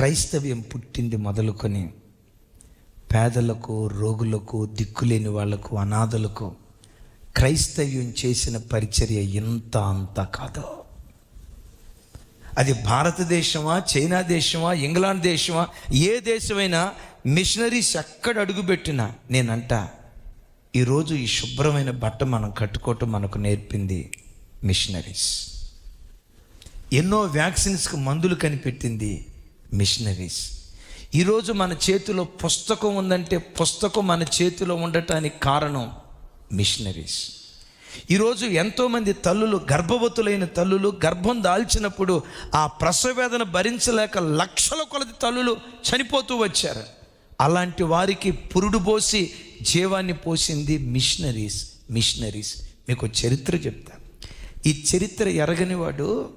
క్రైస్తవ్యం పుట్టింది మొదలుకొని పేదలకు రోగులకు దిక్కులేని వాళ్ళకు అనాథలకు క్రైస్తవ్యం చేసిన పరిచర్య ఇంత అంత కాదు. అది భారతదేశమా చైనా దేశమా ఇంగ్లాండ్ దేశమా ఏ దేశమైనా మిషనరీస్ ఎక్కడ అడుగుపెట్టినా నేనంట ఈరోజు ఈ శుభ్రమైన బట్ట మనం కట్టుకోవటం మనకు నేర్పింది మిషనరీస్. ఎన్నో వ్యాక్సిన్స్కి మందులు కనిపెట్టింది మిషనరీస్. ఈరోజు మన చేతిలో పుస్తకం ఉందంటే పుస్తకం మన చేతిలో ఉండటానికి కారణం మిషనరీస్. ఈరోజు ఎంతోమంది తల్లులు గర్భవతులైన తల్లులు గర్భం దాల్చినప్పుడు ఆ ప్రసవేదన భరించలేక లక్షల కొలది తల్లులు చనిపోతూ వచ్చారు. అలాంటి వారికి పురుడు పోసి జీవాన్ని పోసింది మిషనరీస్ మిషనరీస్. మీకు చరిత్ర చెప్తా. ఈ చరిత్ర ఎరగనివాడు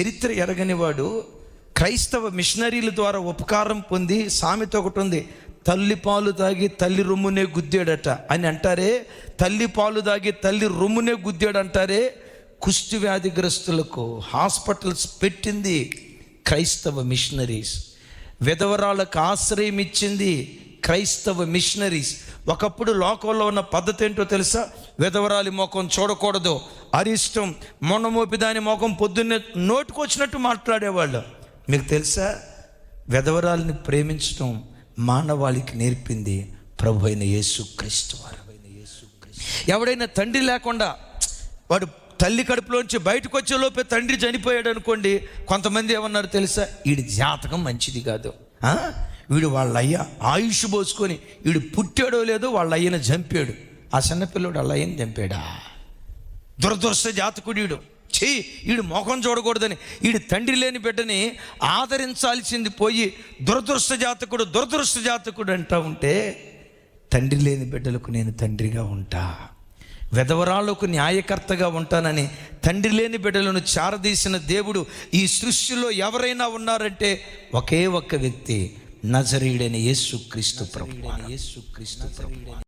చరిత్ర ఎరగనివాడు క్రైస్తవ మిషనరీల ద్వారా ఉపకారం పొంది సామెత ఒకటి ఉంది. తల్లి పాలు తాగి తల్లి రొమ్మునే గుద్దాడట అని అంటారే. తల్లి పాలు తాగి తల్లి రొమ్మునే గుద్దాడు అంటారే కుష్టి వ్యాధిగ్రస్తులకు హాస్పిటల్స్ పెట్టింది క్రైస్తవ మిషనరీస్. విధవరాలకు ఆశ్రయం ఇచ్చింది క్రైస్తవ మిషనరీస్. ఒకప్పుడు లోకంలో ఉన్న పద్ధతి ఏంటో తెలుసా? విధవరాలి ముఖం చూడకూడదు. అరిష్టం మొన్న మోపిదాని దాని పొద్దున్నే నోటుకొచ్చినట్టు మాట్లాడేవాళ్ళు. మీకు తెలుసా? వెధవరాలని ప్రేమించడం మానవాళికి నేర్పింది ప్రభు అయిన యేసు క్రీస్తు వారు. ఎవడైనా తండ్రి లేకుండా వాడు తల్లి కడుపులోంచి బయటకు వచ్చే లోపే తండ్రి చనిపోయాడు అనుకోండి కొంతమంది ఏమన్నారు తెలుసా? వీడి జాతకం మంచిది కాదు. వీడు వాళ్ళ అయ్య ఆయుష్ పోసుకొని వీడు పుట్టాడో లేదో వాళ్ళ అయ్యను చంపాడు. ఆ చిన్నపిల్లడు వాళ్ళ అయ్యని చంపాడా? దురదృష్ట జాతకుడు చెయ్యి వీడు మొఖం చూడకూడదని వీడు తండ్రి లేని బిడ్డని ఆదరించాల్సింది పోయి దురదృష్ట జాతకుడు దురదృష్ట జాతకుడు అంటా ఉంటే తండ్రి లేని బిడ్డలకు నేను తండ్రిగా ఉంటా. వెధవరాళ్ళకు న్యాయకర్తగా ఉంటానని తండ్రి లేని బిడ్డలను చారదీసిన దేవుడు ఈ సృష్టిలో ఎవరైనా ఉన్నారంటే ఒకే ఒక్క వ్యక్తి నజరీడని యేసు క్రీస్తు ప్రభు. యేసు క్రీస్తు ప్రభు.